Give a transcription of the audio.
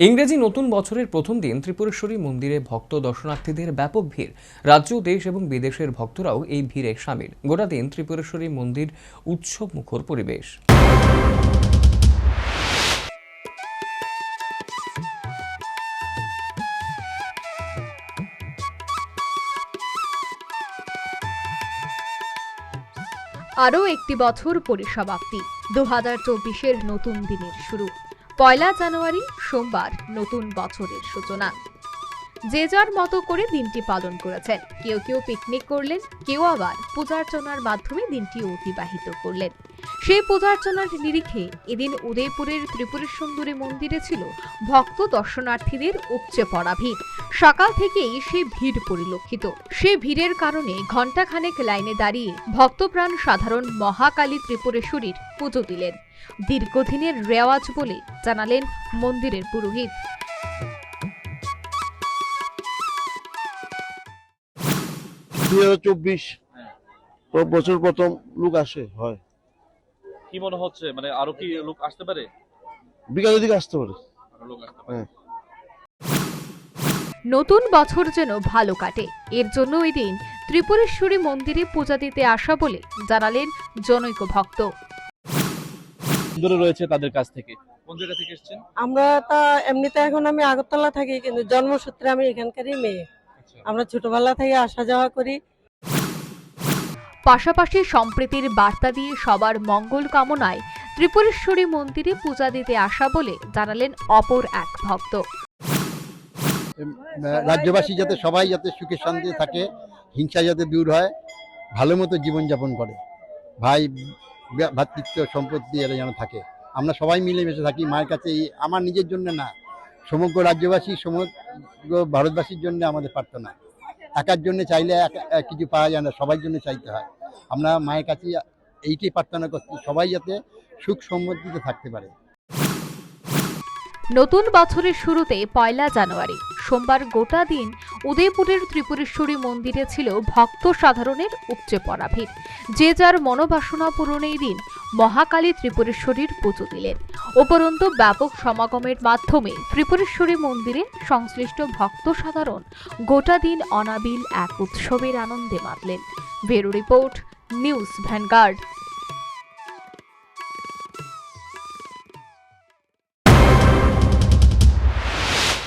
ইংরেজি নতুন বছরের প্রথম দিন ত্রিপুরেশ্বরী মন্দিরে ভক্ত দর্শনার্থীদের ব্যাপক ভিড়। রাজ্য, দেশ এবং বিদেশের ভক্তরাও এই ভিড়ে সামিল। গোটা দিন ত্রিপুরেশ্বরী মন্দির উৎসব মুখর পরিবেশ। আরও একটি বছর পরিসমাপ্তি। দু হাজার চব্বিশের নতুন দিনের শুরু। পয়লা জানুয়ারি, সোমবার, নতুন বছরের সূচনা। যে যার মতো করে দিনটি পালন করেছেন। কেউ কেউ পিকনিক করলেন, কেউ আবার পূজার্চনার মাধ্যমে দিনটি অতিবাহিত করলেন। সেই পূজার্চনার নিরিখে এদিন উদয়পুরের ত্রিপুরের সুন্দরী মন্দিরে ছিল ভক্ত দর্শনার্থীদের উপচে পড়া ভিড়। সকাল থেকেই সেই ভিড় পরিলক্ষিত। সে ভিড়ের কারণে ঘণ্টাখানেক লাইনে দাঁড়িয়ে ভক্তপ্রাণ সাধারণ মহাকালী ত্রিপুরেশ্বরীর পুজো দিলেন। দীর্ঘদিনের রেওয়াজ বলে জানালেন মন্দিরের পুরোহিত। দুই হাজার চব্বিশ বছর প্রথম লোক আসে হয়। কি মনে হচ্ছে? মানে আরও কি লোক আসতে পারে? বিকালের দিকে আসতে পারে। লোক আসতে পারে। হ্যাঁ। নতুন বছর যেন ভালো কাটে এর জন্য ওই দিন ত্রিপুরেশ্বরী মন্দিরে পূজা দিতে আসা বলে জানালেন জনৈক ভক্ত। দূরে রয়েছে তাদের কাছ থেকে? কোন জায়গা থেকে এসেছেন? আমরা তা এমনিতে এখন আমি আগরতলা থাকি কিন্তু জন্মসূত্রে আমি এখানকারই মেয়ে। আমরা ছোটবেলা থেকে আসা যাওয়া করি। পাশাপাশি সম্প্রীতির বার্তা দিয়ে সবার মঙ্গল কামনায় ত্রিপুরেশ্বরী মন্দিরে পূজা দিতে আসা বলে জানালেন অপর এক ভক্ত। রাজ্যবাসী যাতে সবাই যাতে সুখে শান্তিতে থাকে হিংসা যাতে দূর হয় ভালো মতো জীবনযাপন করে। ভাই ভ্রাতৃত্ব সম্পত্তি এরা যেন থাকে। আমরা সবাই মিলেমিশে থাকি, মায়ের কাছে এই আমার নিজের জন্য না। সমগ্র রাজ্যবাসী, সমগ্র ভারতবাসীর জন্য আমাদের প্রার্থনা। একার জন্য চাইলে কিছু পাওয়া যায় না সবার জন্য চাইতে হয়। আমরা মায়ের কাছে এইটাই প্রার্থনা করছি, সবাই যাতে সুখ সমৃদ্ধিতে থাকতে পারে। নতুন বছরের শুরুতে পয়লা জানুয়ারি। সোমবার গোটা দিন উদয়পুরের ত্রিপুরেশ্বরী মন্দিরে ছিল ভক্ত সাধারণের উপচে পড়া ভিড়। যে যার মনোবাসনা পূরণেই দিন মহাকালী ত্রিপুরেশ্বরীর পুজো দিলেন। উপরন্তু ব্যাপক সমাগমের মাধ্যমে ত্রিপুরেশ্বরী মন্দিরে সংশ্লিষ্ট ভক্ত সাধারণ গোটা দিন অনাবিল এক উৎসবের আনন্দে মাতলেন। Bureau report, news Vanguard.